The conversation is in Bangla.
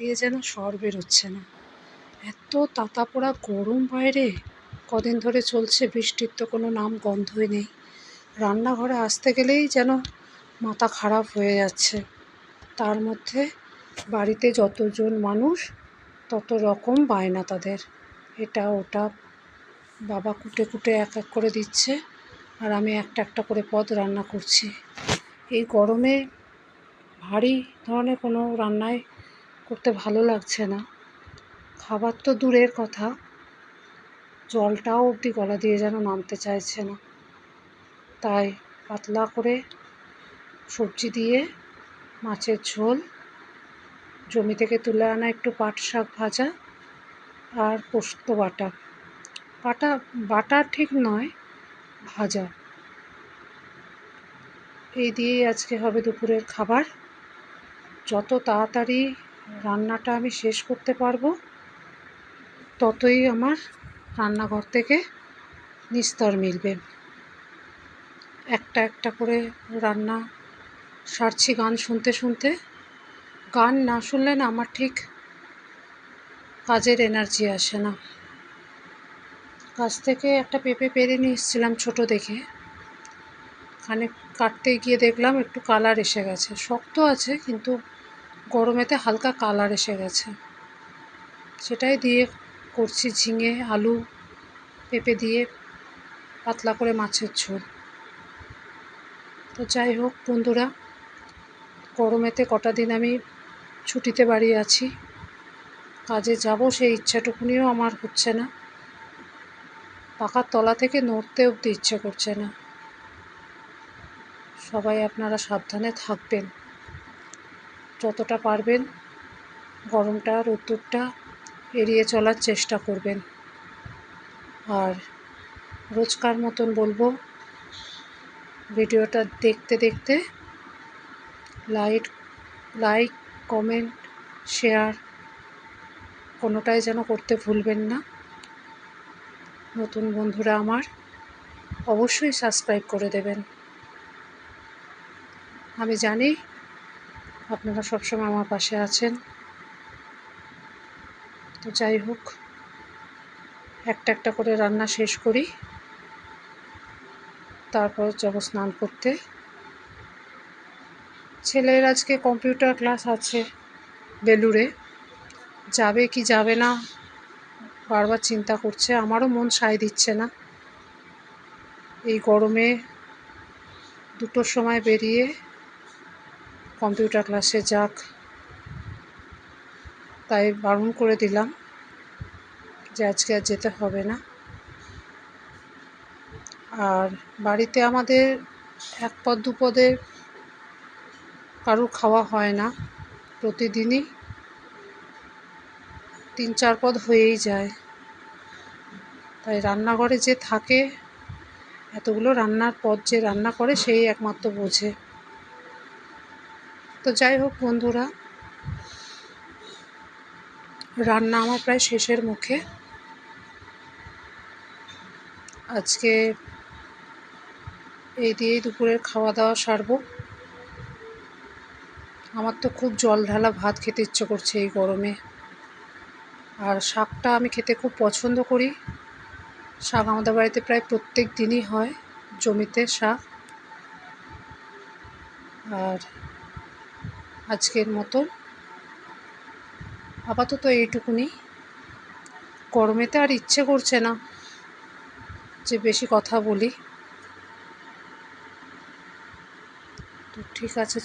দিয়ে যেন সর বেরোচ্ছে না। এত তাতা পোড়া গরম বাইরে। কদিন ধরে চলছে বৃষ্টির তো কোনো নাম গন্ধই নেই। রান্নাঘরে আসতে গেলেই যেন মাথা খারাপ হয়ে যাচ্ছে। তার মধ্যে বাড়িতে যতজন মানুষ, তত রকম বায়না তাদের। এটা, ওটা। বাবা কুটে কুটে এক এক করে দিচ্ছে, আর আমি একটা একটা করে পদ রান্না করছি। এই গরমে ভারী ধরনের কোনো রান্নাই করতে ভালো লাগছে না। খাবার তো দূরের কথা। জলটাও অবধি গলা দিয়ে যেন নামতে চাইছে না। তাই পাতলা করে সবজি দিয়ে মাছের ঝোল, জমি থেকে তুলে আনা একটু পাট শাক ভাজা আর পোস্ত বাটা। বাটা বাটা ঠিক নয়, ভাজা। এই দিয়েই আজকে হবে দুপুরের খাবার। যত তাড়াতাড়ি রান্নাটা আমি শেষ করতে পারব। ততই আমার রান্নাঘর থেকে নিস্তার মিলবে। একটা একটা করে রান্না সারছি গান শুনতে শুনতে। গান না শুনলে না আমার ঠিক কাজের এনার্জি আসে না। কাছ থেকে একটা পেঁপে পেরে নিয়ে এসেছিলাম ছোটো দেখে। খানে কাটতে গিয়ে দেখলাম একটু কালার এসে গেছে। শক্ত আছে কিন্তু গরমেতে হালকা কালার এসে গেছে। সেটাই দিয়ে করছি ঝিঙে, আলু, পেঁপে দিয়ে পাতলা করে মাছের ঝোল। তো যাই হোক বন্ধুরা, গরমেতে কটা দিন আমি ছুটিতে বাড়ি আছি। কাজে যাব সেই ইচ্ছাটুকুনিও আমার হচ্ছে না। পাখার তলা থেকে নড়তে অব্দি ইচ্ছে করছে না। সবাই আপনারা সাবধানে থাকবেন। যতটা পারবেন গরমটা, রোদ্দুরটা এড়িয়ে চলার চেষ্টা করবেন। আর রোজকার মতন বলব, ভিডিওটা দেখতে দেখতে লাইক লাইক, কমেন্ট, শেয়ার কোনোটাই যেন করতে ভুলবেন না। নতুন বন্ধুরা আমার, অবশ্যই সাবস্ক্রাইব করে দেবেন। আমি জানি আপনারা সবসময় আমার পাশে আছেন। তো যাই হোক, একটা একটা করে রান্না শেষ করি। তারপর যাব স্নান করতে। ছেলের আজকে কম্পিউটার ক্লাস আছে বেলুড়ে। যাবে কি যাবে না, বারবার চিন্তা করছে। আমারও মন সায় দিচ্ছে না। এই গরমে দুটোর সময় বেরিয়ে কম্পিউটার ক্লাসে যাক। তাই বারণ করে দিলাম যে আজকে আর যেতে হবে না। আর বাড়িতে আমাদের এক পদ দুপদে কারুর খাওয়া হয় না। প্রতিদিনই তিন, চার পদ হয়েই যায়। তাই রান্নাঘরে যে থাকে, এতগুলো রান্নার পদ যে রান্না করে, সেই একমাত্র বোঝে। তো যাই হোক বন্ধুরা, রান্না আমার প্রায় শেষের মুখে। আজকে এই দিয়েই দুপুরের খাওয়া দাওয়া সারবো। আমার তো খুব জল ঢালা ভাত খেতে ইচ্ছে করছে এই গরমে। আর শাকটা আমি খেতে খুব পছন্দ করি। শাক আমাদের বাড়িতে প্রায় প্রত্যেক দিনই হয় জমিতে শাক। আর আজকের মতন আপাতত এইটুকুনি। গরমেতে আর ইচ্ছে করছে না যে বেশি কথা বলি। তো ঠিক আছে